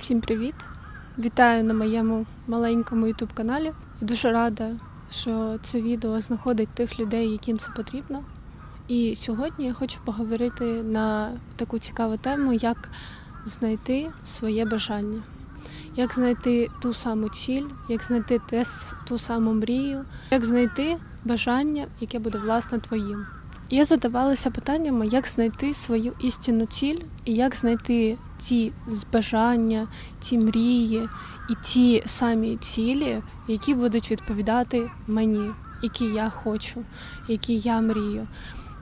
Всім привіт! Вітаю на моєму маленькому youtube каналі. Дуже рада, що це відео знаходить тих людей, яким це потрібно. І сьогодні я хочу поговорити на таку цікаву тему, як знайти своє бажання, як знайти ту саму ціль, як знайти те, ту саму мрію, як знайти бажання, яке буде власне твоїм. Я задавалася питаннями, як знайти свою істинну ціль і як знайти ті бажання, ті мрії і ті самі цілі, які будуть відповідати мені, які я хочу, які я мрію.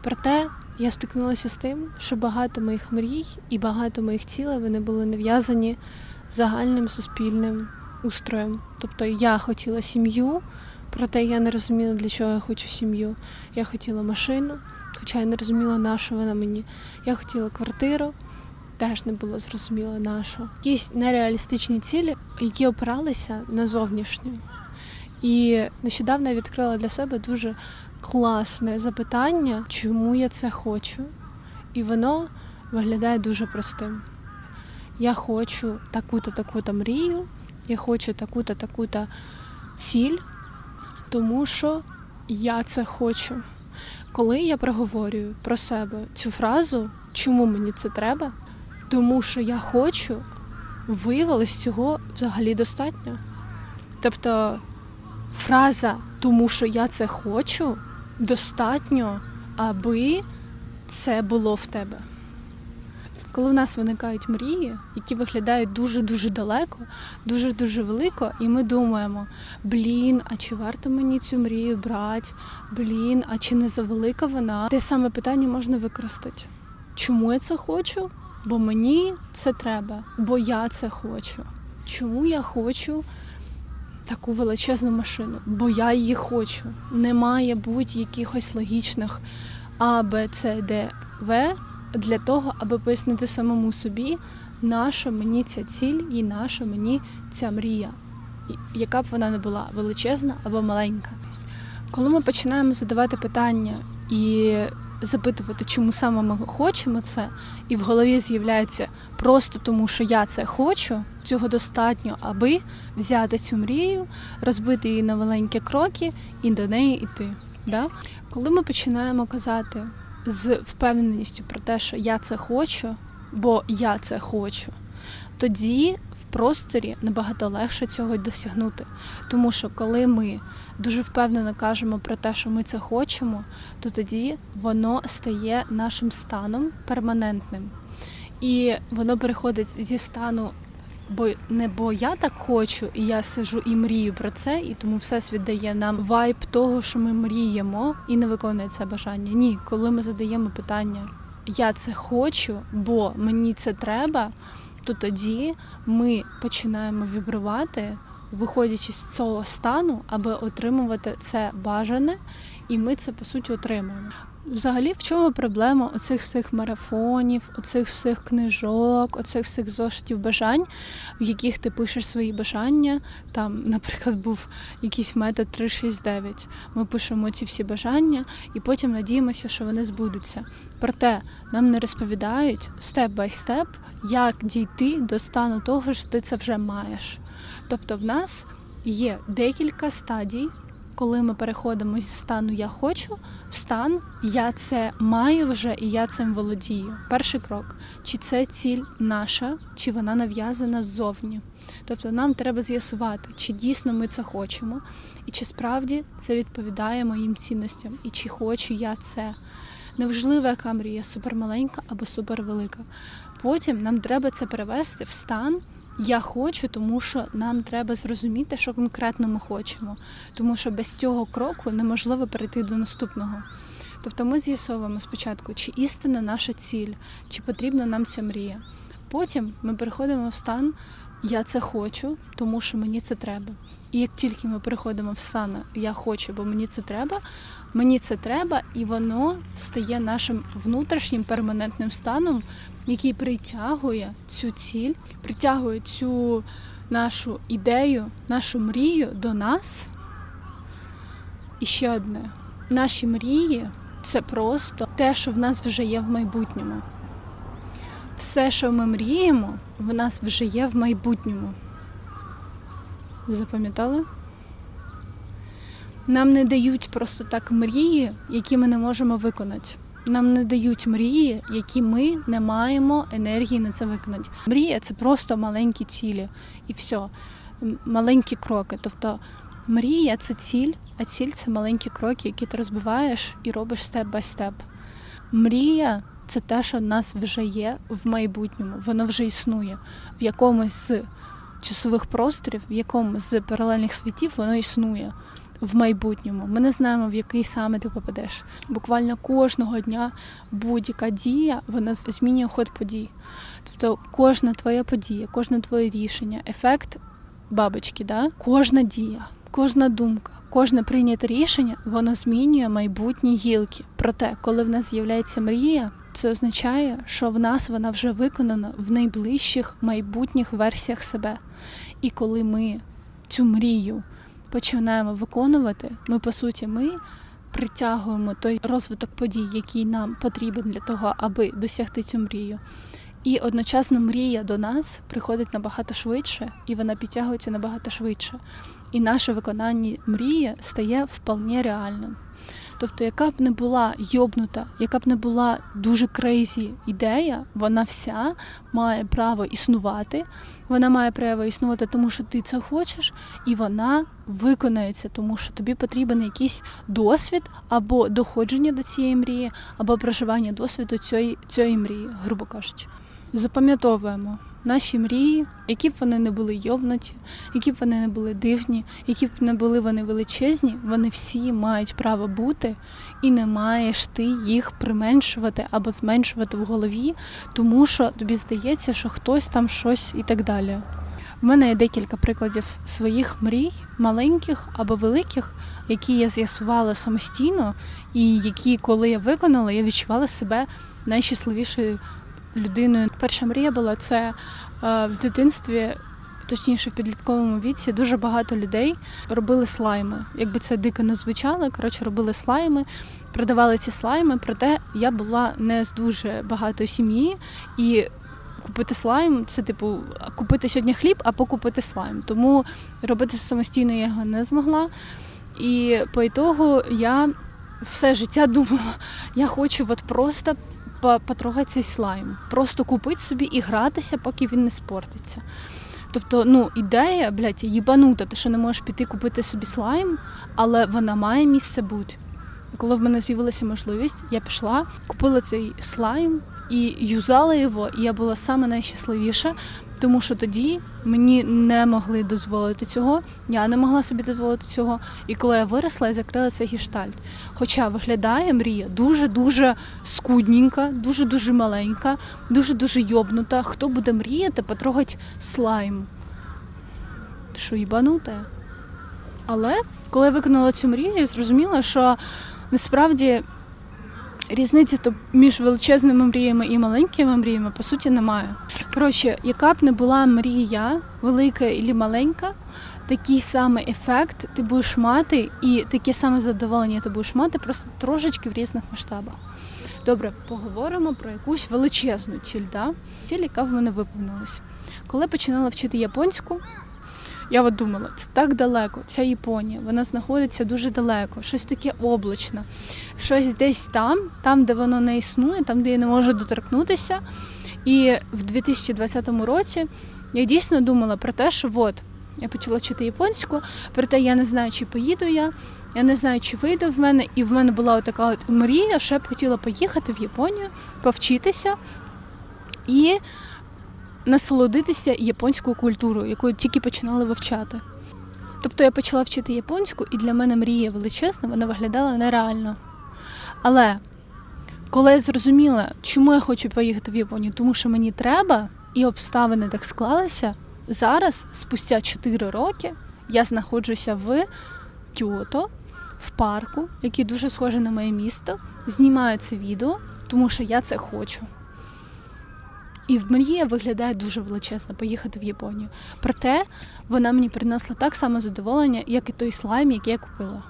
Проте я стикнулася з тим, що багато моїх мрій і багато моїх цілей вони були нав'язані загальним суспільним устроєм. Тобто я хотіла сім'ю, проте я не розуміла, для чого я хочу сім'ю. Я хотіла машину, хоча я не розуміла, на що вона мені. Я хотіла квартиру, теж не було зрозуміло на що. Якісь нереалістичні цілі, які опиралися на зовнішню. І нещодавно я відкрила для себе дуже класне запитання, чому я це хочу. І воно виглядає дуже простим. Я хочу таку-то, таку-то мрію, я хочу таку-то, таку-то ціль, тому що я це хочу. Коли я проговорюю про себе цю фразу, чому мені це треба, тому що я хочу, виявилось цього взагалі достатньо. Тобто фраза тому що я це хочу достатньо, аби це було в тебе. Коли в нас виникають мрії, які виглядають дуже-дуже далеко, дуже-дуже велико, і ми думаємо: блін, а чи варто мені цю мрію брати? Блін, а чи не завелика вона? Те саме питання можна використати. Чому я це хочу? Бо мені це треба, бо я це хочу. Чому я хочу таку величезну машину? Бо я її хочу. Не має бути якихось логічних А, Б, С, Д, В для того, аби пояснити самому собі, наша мені ця ціль і наша мені ця мрія, яка б вона не була величезна або маленька. Коли ми починаємо задавати питання і запитувати, чому саме ми хочемо це, і в голові з'являється просто тому, що я це хочу, цього достатньо, аби взяти цю мрію, розбити її на маленькі кроки і до неї йти. Да? Коли ми починаємо казати з впевненістю про те, що я це хочу, бо я це хочу, тоді в просторі набагато легше цього досягнути. Тому що коли ми дуже впевнено кажемо про те, що ми це хочемо, то тоді воно стає нашим станом перманентним. І воно переходить зі стану, бо не бо я так хочу, і я сижу і мрію про це, і тому всесвіт дає нам вайб того, що ми мріємо, і не виконує це бажання. Ні, коли ми задаємо питання Я це хочу, бо мені це треба, то тоді ми починаємо вібрувати, виходячи з цього стану, аби отримувати це бажане, і ми це по суті отримуємо. Взагалі, в чому проблема оцих всіх марафонів, оцих всіх книжок, оцих всіх зошитів бажань, в яких ти пишеш свої бажання? Там, наприклад, був якийсь метод 369. Ми пишемо ці всі бажання і потім надіємося, що вони збудуться. Проте нам не розповідають степ бай степ, як дійти до стану того, що ти це вже маєш. Тобто, в нас є декілька стадій коли ми переходимо зі стану я хочу в стан я це маю вже і я цим володію. Перший крок: чи це ціль наша, чи вона нав'язана ззовні. Тобто нам треба з'ясувати, чи дійсно ми це хочемо, і чи справді це відповідає моїм цінностям, і чи хочу я це. Неважливо, яка мрія супермаленька або супервелика. Потім нам треба це перевести в стан. Я хочу, тому що нам треба зрозуміти, що конкретно ми хочемо, тому що без цього кроку неможливо перейти до наступного. Тобто ми з'ясовуємо спочатку, чи істина наша ціль, чи потрібна нам ця мрія. Потім ми переходимо в стан Я це хочу, тому що мені це треба. І як тільки ми переходимо в стан Я хочу, бо мені це треба, мені це треба, і воно стає нашим внутрішнім перманентним станом, який притягує цю ціль, притягує цю нашу ідею, нашу мрію до нас. І ще одне: наші мрії це просто те, що в нас вже є в майбутньому. Все, що ми мріємо, в нас вже є в майбутньому. Запам'ятали? Нам не дають просто так мрії, які ми не можемо виконати. Нам не дають мрії, які ми не маємо енергії на це виконати. Мрія це просто маленькі цілі і все. Маленькі кроки. Тобто мрія це ціль, а ціль це маленькі кроки, які ти розбиваєш і робиш степ бай степ. Мрія це те, що в нас вже є в майбутньому, воно вже існує в якомусь з часових просторів, в якомусь з паралельних світів воно існує в майбутньому. Ми не знаємо, в який саме ти попадеш. Буквально кожного дня будь-яка дія вона змінює ход подій. Тобто кожна твоя подія, кожне твоє рішення, ефект бабочки, да? кожна дія. Кожна думка, кожне прийняте рішення, воно змінює майбутні гілки. Проте, коли в нас з'являється мрія, це означає, що в нас вона вже виконана в найближчих майбутніх версіях себе. І коли ми цю мрію починаємо виконувати, ми по суті ми притягуємо той розвиток подій, який нам потрібен для того, аби досягти цю мрію. І одночасно мрія до нас приходить набагато швидше, і вона підтягується набагато швидше. І наше виконання мрії стає вполне реальним. Тобто, яка б не була йобнута, яка б не була дуже крейзі ідея, вона вся має право існувати. Вона має право існувати, тому що ти це хочеш, і вона виконається, тому що тобі потрібен якийсь досвід або доходження до цієї мрії, або проживання досвіду цієї, цієї мрії, грубо кажучи. Запам'ятовуємо наші мрії, які б вони не були йобнуті, які б вони не були дивні, які б не були вони величезні, вони всі мають право бути, і не маєш ти їх применшувати або зменшувати в голові, тому що тобі здається, що хтось там щось і так далі. У мене є декілька прикладів своїх мрій, маленьких або великих, які я з'ясувала самостійно, і які, коли я виконала, я відчувала себе найщасливішою людиною. Перша мрія була це е, в дитинстві, точніше в підлітковому віці, дуже багато людей робили слайми. Якби це дико не звучало, коротше, робили слайми, продавали ці слайми. Проте я була не з дуже багатої сім'ї і. Купити слайм це типу купити сьогодні хліб, а покупити слайм. Тому робити самостійно я його не змогла. І по ітогу я все життя думала, я хочу от просто по- потрогати цей слайм. Просто купити собі і гратися, поки він не спортиться. Тобто, ну, ідея, блядь, їбанута, ти що не можеш піти купити собі слайм, але вона має місце бути. Коли в мене з'явилася можливість, я пішла, купила цей слайм і юзала його, і я була саме найщасливіша, тому що тоді мені не могли дозволити цього, я не могла собі дозволити цього. І коли я виросла, я закрила цей гештальт. Хоча виглядає мрія дуже-дуже скудненька, дуже-дуже маленька, дуже-дуже йобнута. Хто буде мріяти потрогати слайм? Що, їбануте? Але коли я виконала цю мрію, я зрозуміла, що насправді різниці то між величезними мріями і маленькими мріями по суті немає. Коротше, яка б не була мрія, велика і маленька, такий самий ефект ти будеш мати, і таке саме задоволення ти будеш мати, просто трошечки в різних масштабах. Добре, поговоримо про якусь величезну ціль, да? ціль, яка в мене виповнилась. Коли починала вчити японську, я от думала, це так далеко, ця Японія, вона знаходиться дуже далеко, щось таке облачне, щось десь там, там, де воно не існує, там, де я не можу доторкнутися. І в 2020 році я дійсно думала про те, що от я почала вчити японську, проте я не знаю, чи поїду я, я не знаю, чи вийде в мене. І в мене була така от мрія, що я б хотіла поїхати в Японію, повчитися і насолодитися японською культурою, яку тільки починала вивчати. Тобто я почала вчити японську, і для мене мрія величезна, вона виглядала нереально. Але коли я зрозуміла, чому я хочу поїхати в Японію, тому що мені треба, і обставини так склалися, зараз, спустя 4 роки, я знаходжуся в Кіото, в парку, який дуже схожий на моє місто, знімаю це відео, тому що я це хочу. І мрія виглядає дуже величезно поїхати в Японію. Проте вона мені принесла так само задоволення, як і той слайм, який я купила.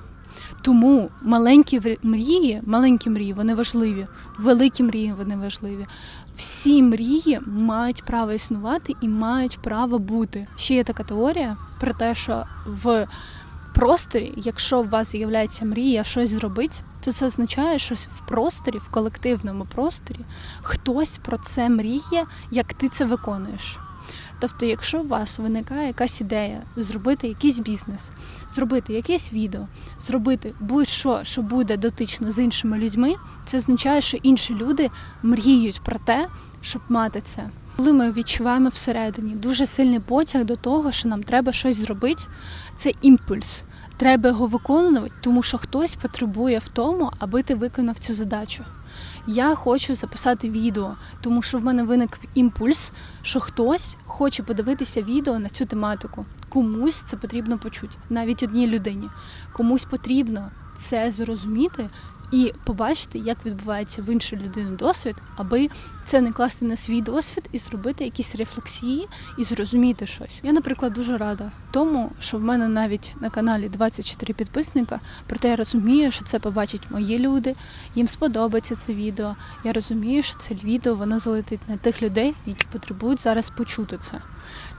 Тому маленькі мрії, маленькі мрії, вони важливі, великі мрії вони важливі. Всі мрії мають право існувати і мають право бути. Ще є така теорія про те, що в просторі, якщо у вас з'являється мрія щось зробити, то це означає, що в просторі, в колективному просторі, хтось про це мріє, як ти це виконуєш. Тобто, якщо у вас виникає якась ідея зробити якийсь бізнес, зробити якесь відео, зробити будь-що, що буде дотично з іншими людьми, це означає, що інші люди мріють про те, щоб мати це. Коли ми відчуваємо всередині дуже сильний потяг до того, що нам треба щось зробити, це імпульс. Треба його виконувати, тому що хтось потребує в тому, аби ти виконав цю задачу. Я хочу записати відео, тому що в мене виник імпульс, що хтось хоче подивитися відео на цю тематику. Комусь це потрібно почути, навіть одній людині. Комусь потрібно це зрозуміти і побачити, як відбувається в іншої людини досвід, аби це не класти на свій досвід і зробити якісь рефлексії і зрозуміти щось. Я, наприклад, дуже рада тому, що в мене навіть на каналі 24 підписника, проте я розумію, що це побачать мої люди, їм сподобається це відео. Я розумію, що це відео воно залетить на тих людей, які потребують зараз почути це.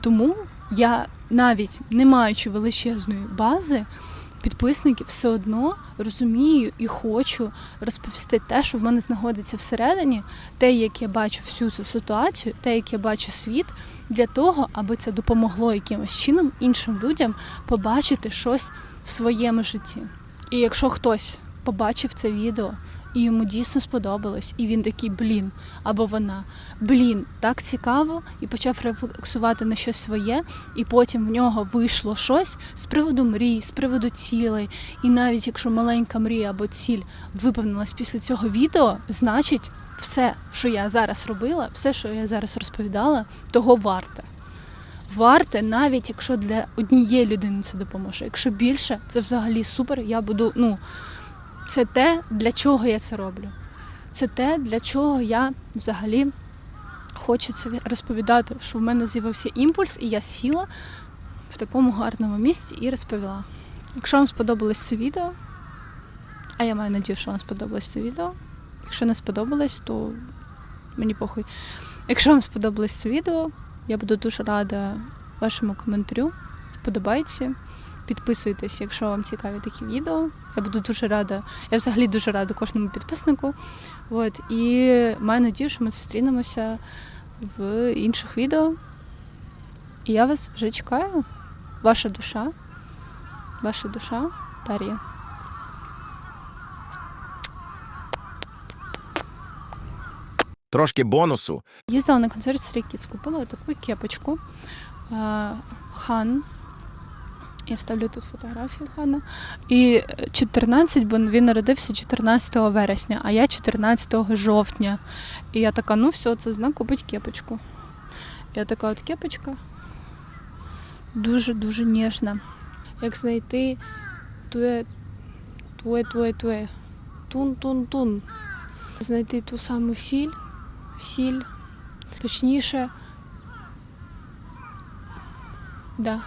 Тому я навіть не маючи величезної бази. Підписників все одно розумію і хочу розповісти те, що в мене знаходиться всередині, те, як я бачу всю цю ситуацію, те, як я бачу світ, для того, аби це допомогло якимось чином іншим людям побачити щось в своєму житті. І якщо хтось побачив це відео і йому дійсно сподобалось, і він такий блін, або вона блін, так цікаво, і почав рефлексувати на щось своє, і потім в нього вийшло щось з приводу мрій, з приводу цілей. І навіть якщо маленька мрія або ціль виповнилась після цього відео, значить, все, що я зараз робила, все, що я зараз розповідала, того варте. Варте, навіть якщо для однієї людини це допоможе. Якщо більше, це взагалі супер. Я буду, ну, це те, для чого я це роблю. Це те, для чого я взагалі хочу це розповідати, що в мене з'явився імпульс, і я сіла в такому гарному місці і розповіла. Якщо вам сподобалось це відео, а я маю надію, що вам сподобалось це відео. Якщо не сподобалось, то мені похуй. Якщо вам сподобалось це відео, я буду дуже рада вашому коментарю, вподобайці. Підписуйтесь, якщо вам цікаві такі відео. Я буду дуже рада. Я взагалі дуже рада кожному підписнику. От. І маю надію, що ми зустрінемося в інших відео. І я вас вже чекаю. Ваша душа. Ваша душа Тарія. Трошки бонусу. Їздила на концерт Kids, купила таку кепочку. е, Хан. Я вставлю тут фотографію Хана. І 14, бо він народився 14 вересня, а я 14 жовтня. І я така, ну все, це знак купить кепочку. Я така от кепочка. Дуже-дуже ніжна. Як знайти туе, туе, туе, туе. Тун-тун-тун. Знайти ту саму сіль, сіль, точніше. Да,